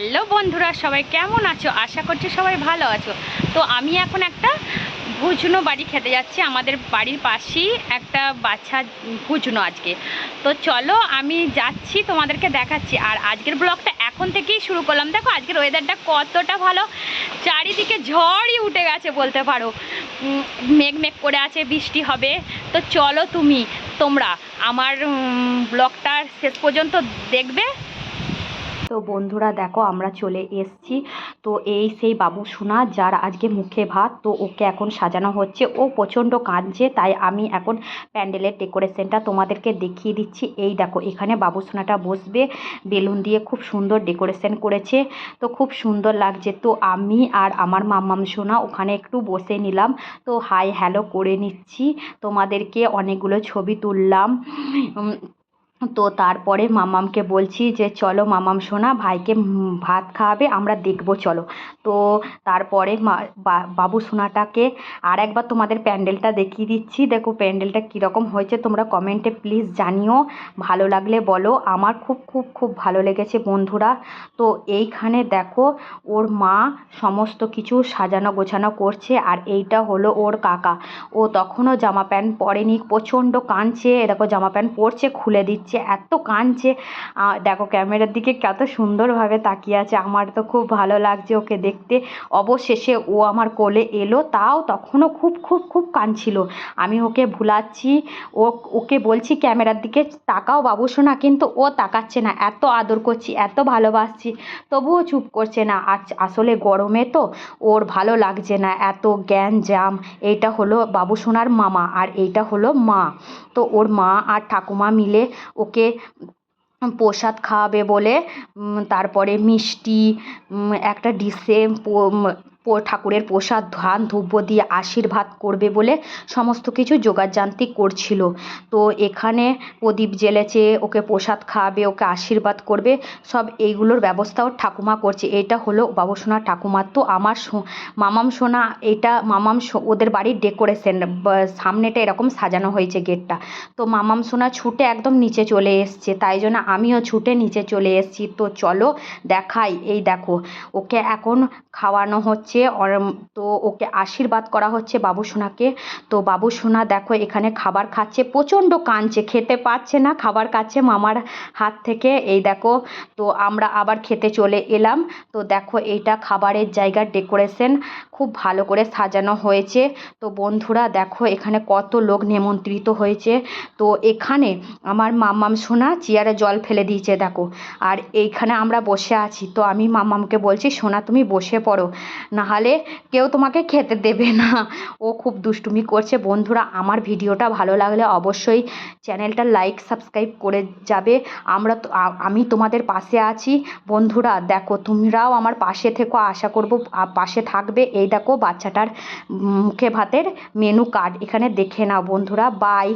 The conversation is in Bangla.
হ্যালো বন্ধুরা, সবাই কেমন আছো? আশা করছি সবাই ভালো আছো। তো আমি এখন একটা ভুজনো বাড়ি খেতে যাচ্ছি। আমাদের বাড়ির পাশেই একটা বাচ্চা ভুজনো আজকে। তো চলো আমি যাচ্ছি, তোমাদেরকে দেখাচ্ছি। আর আজকের ব্লগটা এখন থেকেই শুরু করলাম। দেখো, আজকের ওয়েদারটা কতটা ভালো। চারিদিকে ঝড়ই উঠে গেছে বলতে পারো। মেঘ মেঘ করে আছে, বৃষ্টি হবে। তো চলো তুমি, তোমরা আমার ব্লগটা শেষ পর্যন্ত দেখবে। তো বন্ধুরা দেখো, আমরা চলে এসছি। তো এই সেই বাবু সোনা, যার আজকে মুখে ভাত, তো ওকে এখন সাজানো হচ্ছে। ও প্রচণ্ড কাঁদছে, তাই আমি এখন প্যান্ডেলের ডেকোরেশনটা তোমাদেরকে দেখিয়ে দিচ্ছি। এই দেখো, এখানে বাবু সোনাটা বসবে, বেলুন দিয়ে খুব সুন্দর ডেকোরেশন করেছে। তো খুব সুন্দর লাগছে। তো আমি আর আমার মাম্মাম সোনা ওখানে একটু বসে নিলাম। তো হাই হ্যালো করে নিচ্ছি। তোমাদেরকে অনেকগুলো ছবি তুললাম। তো তারপরে মামামকে বলছি যে, চলো মামাম সোনা, ভাইকে ভাত খাওয়াবে, আমরা দেখব, চলো। তো তারপরে মা- বাবু সোনাটাকে আর একবার তোমাদের প্যান্ডেলটা দেখিয়ে দিচ্ছি। দেখো প্যান্ডেলটা কীরকম হয়েছে, তোমরা কমেন্টে প্লিজ জানিও। ভালো লাগলে বলো। আমার খুব খুব খুব ভালো লেগেছে বন্ধুরা। তো এইখানে দেখো, ওর মা সমস্ত কিছু সাজানো গোছানো করছে, আর এইটা হলো ওর কাকা। ও তখনও জামা প্যান্ট পরেনি, প্রচণ্ড কাঁদছে। দেখো জামা প্যান্ট পরছে, খুলে দিচ্ছে। এত কাঁদছে দেখো ক্যামেরার দিকে কত সুন্দরভাবে তাকিয়ে আছে। আমার তো খুব ভালো লাগছে ওকে দেখতে। অবশেষে ও আমার কোলে এলো, তাও তখনও খুব খুব খুব কাঁদছিল আমি ওকে ভুলাচ্ছি, ও, ওকে বলছি ক্যামেরার দিকে তাকাও বাবু শোনা কিন্তু ও তাকাচ্ছে না। এত আদর করছি, এত ভালোবাসছি, তবুও চুপ করছে না। আসলে গরমে তো ওর ভালো লাগছে না। এত জ্ঞান জাম, এইটা হলো বাবু সোনার মামা আর এইটা হলো মা। তো ওর মা আর ঠাকুমা মিলে ওকে প্রসাদ খাওয়াবে বলে তারপরে মিষ্টি একটা ডিশে ঠাকুরের প্রসাদ, ধান ধূপ দিয়ে আশীর্বাদ করবে বলে সমস্ত কিছু জোগাড়যান্ত্রী করছিল। তো এখানে প্রদীপ জ্বেলেছে, ওকে প্রসাদ খাওয়াবে, ওকে আশীর্বাদ করবে, সব এইগুলোর ব্যবস্থাও ঠাকুমা করছে। এটা হলো বাবু সোনা ঠাকুমার। তো আমার মামাম সোনা, এটা মামাম ওদের বাড়ির ডেকোরেশন সামনেটা এরকম সাজানো হয়েছে গেটটা। তো মামাম সোনা ছুটে একদম নিচে চলে এসছে, তাই জন্য আমিও ছুটে নিচে চলে এসেছি। তো চলো দেখাই, এই দেখো, ওকে এখন খাওয়ানো হচ্ছে। অর- তো ওকে আশীর্বাদ করা হচ্ছে বাবু সোনাকে। তো বাবু সোনা দেখো এখানে খাবার খাচ্ছে, প্রচণ্ড কাঁদছে, খেতে পাচ্ছে না, খাবার খাচ্ছে মামার হাত থেকে। এই দেখো, তো আমরা আবার খেতে চলে এলাম। তো দেখো এইটা খাবারের জায়গার ডেকোরেশন খুব ভালো করে সাজানো হয়েছে। তো বন্ধুরা দেখো এখানে কত লোক নিমন্ত্রিত হয়েছে। তো এখানে আমার মাম্মাম সোনা চেয়ারে জল ফেলে দিয়েছে, দেখো। আর এইখানে আমরা বসে আছি। তো আমি মাম্মামকে বলছি, সোনা তুমি বসে পড়ো। নাহলে কেউ তোমাকে খেতে দেবে না। ও খুব দুষ্টুমি করছে। বন্ধুরা, আমার ভিডিওটা ভালো লাগলে অবশ্যই চ্যানেলটা লাইক, সাবস্ক্রাইব করে যাবে। আমরা আমি তোমাদের পাশে আছি। বন্ধুরা, দেখো, তোমরাও আমার পাশে থেকো। আশা করব পাশে থাকবে। এই দেখো, বাচ্চাটার মুখে ভাতের মেনু কার্ড এখানে দেখে নাও বন্ধুরা। বাই